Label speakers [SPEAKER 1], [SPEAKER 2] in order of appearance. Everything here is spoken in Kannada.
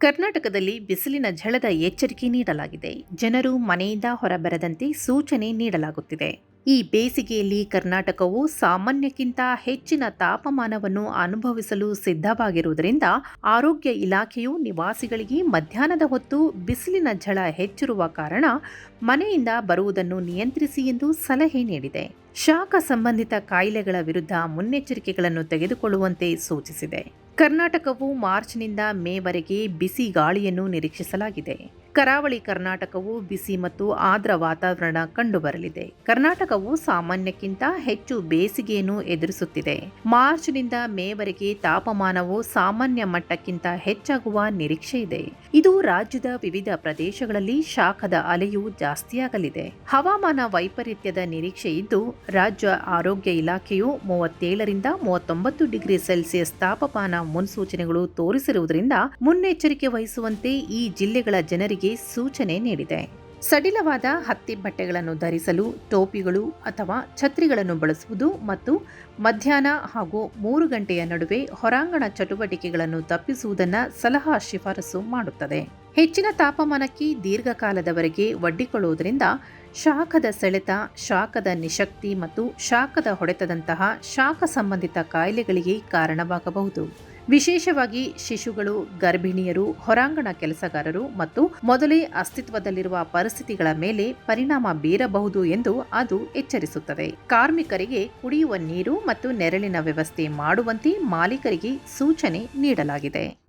[SPEAKER 1] ಕರ್ನಾಟಕದಲ್ಲಿ ಬಿಸಿಲಿನ ಝಳದ ಎಚ್ಚರಿಕೆ ನೀಡಲಾಗಿದೆ. ಜನರು ಮನೆಯಿಂದ ಹೊರಬರದಂತೆ ಸೂಚನೆ ನೀಡಲಾಗುತ್ತಿದೆ. ಈ ಬೇಸಿಗೆಯಲ್ಲಿ ಕರ್ನಾಟಕವು ಸಾಮಾನ್ಯಕ್ಕಿಂತ ಹೆಚ್ಚಿನ ತಾಪಮಾನವನ್ನು ಅನುಭವಿಸಲು ಸಿದ್ಧವಾಗಿರುವುದರಿಂದ ಆರೋಗ್ಯ ಇಲಾಖೆಯು ನಿವಾಸಿಗಳಿಗೆ ಮಧ್ಯಾಹ್ನದ ಹೊತ್ತು ಬಿಸಿಲಿನ ಝಳ ಹೆಚ್ಚಿರುವ ಕಾರಣ ಮನೆಯಿಂದ ಬರುವುದನ್ನು ನಿಯಂತ್ರಿಸಿ ಎಂದು ಸಲಹೆ ನೀಡಿದೆ. ಶಾಖ ಸಂಬಂಧಿತ ಕಾಯಿಲೆಗಳ ವಿರುದ್ಧ ಮುನ್ನೆಚ್ಚರಿಕೆಗಳನ್ನು ತೆಗೆದುಕೊಳ್ಳುವಂತೆ ಸೂಚಿಸಿದೆ. ಕರ್ನಾಟಕವು ಮಾರ್ಚ್ನಿಂದ ಮೇವರೆಗೆ ಬಿಸಿ ಗಾಳಿಯನ್ನು ನಿರೀಕ್ಷಿಸಲಾಗಿದೆ. ಕರಾವಳಿ ಕರ್ನಾಟಕವು ಬಿಸಿ ಮತ್ತು ಆರ್ದ್ರ ವಾತಾವರಣ ಕಂಡುಬರಲಿದೆ. ಕರ್ನಾಟಕವು ಸಾಮಾನ್ಯಕ್ಕಿಂತ ಹೆಚ್ಚು ಬೇಸಿಗೆಯನ್ನು ಎದುರಿಸುತ್ತಿದೆ. ಮಾರ್ಚ್ನಿಂದ ಮೇವರೆಗೆ ತಾಪಮಾನವು ಸಾಮಾನ್ಯ ಮಟ್ಟಕ್ಕಿಂತ ಹೆಚ್ಚಾಗುವ ನಿರೀಕ್ಷೆ ಇದೆ. ಇದು ರಾಜ್ಯದ ವಿವಿಧ ಪ್ರದೇಶಗಳಲ್ಲಿ ಶಾಖದ ಅಲೆಯು ಜಾಸ್ತಿಯಾಗಲಿದೆ. ಹವಾಮಾನ ವೈಪರೀತ್ಯದ ನಿರೀಕ್ಷೆ ಇದ್ದು, ರಾಜ್ಯ ಆರೋಗ್ಯ ಇಲಾಖೆಯು ಮೂವತ್ತೇಳರಿಂದ ಮೂವತ್ತೊಂಬತ್ತು ಡಿಗ್ರಿ ಸೆಲ್ಸಿಯಸ್ ತಾಪಮಾನ ಮುನ್ಸೂಚನೆಗಳು ತೋರಿಸಿರುವುದರಿಂದ ಮುನ್ನೆಚ್ಚರಿಕೆ ವಹಿಸುವಂತೆ ಈ ಜಿಲ್ಲೆಗಳ ಜನರಿಗೆ ಸೂಚನೆ ನೀಡಿದೆ. ಸಡಿಲವಾದ ಹತ್ತಿ ಬಟ್ಟೆಗಳನ್ನು ಧರಿಸಲು, ಟೋಪಿಗಳು ಅಥವಾ ಛತ್ರಿಗಳನ್ನು ಬಳಸುವುದು ಮತ್ತು ಮಧ್ಯಾಹ್ನ ಹಾಗೂ ಮೂರು ಗಂಟೆಯ ನಡುವೆ ಹೊರಾಂಗಣ ಚಟುವಟಿಕೆಗಳನ್ನು ತಪ್ಪಿಸುವುದನ್ನು ಸಲಹಾ ಶಿಫಾರಸು ಮಾಡುತ್ತದೆ. ಹೆಚ್ಚಿನ ತಾಪಮಾನಕ್ಕೆ ದೀರ್ಘಕಾಲದವರೆಗೆ ಒಡ್ಡಿಕೊಳ್ಳುವುದರಿಂದ ಶಾಖದ ಸೆಳೆತ, ಶಾಖದ ನಿಶಕ್ತಿ ಮತ್ತು ಶಾಖದ ಹೊಡೆತದಂತಹ ಶಾಖ ಸಂಬಂಧಿತ ಕಾಯಿಲೆಗಳಿಗೆ ಕಾರಣವಾಗಬಹುದು. ವಿಶೇಷವಾಗಿ ಶಿಶುಗಳು, ಗರ್ಭಿಣಿಯರು, ಹೊರಾಂಗಣ ಕೆಲಸಗಾರರು ಮತ್ತು ಮೊದಲೇ ಅಸ್ತಿತ್ವದಲ್ಲಿರುವ ಪರಿಸ್ಥಿತಿಗಳ ಮೇಲೆ ಪರಿಣಾಮ ಬೀರಬಹುದು ಎಂದು ಅದು ಎಚ್ಚರಿಸುತ್ತದೆ. ಕಾರ್ಮಿಕರಿಗೆ ಕುಡಿಯುವ ನೀರು ಮತ್ತು ನೆರಳಿನ ವ್ಯವಸ್ಥೆ ಮಾಡುವಂತೆ ಮಾಲೀಕರಿಗೆ ಸೂಚನೆ ನೀಡಲಾಗಿದೆ.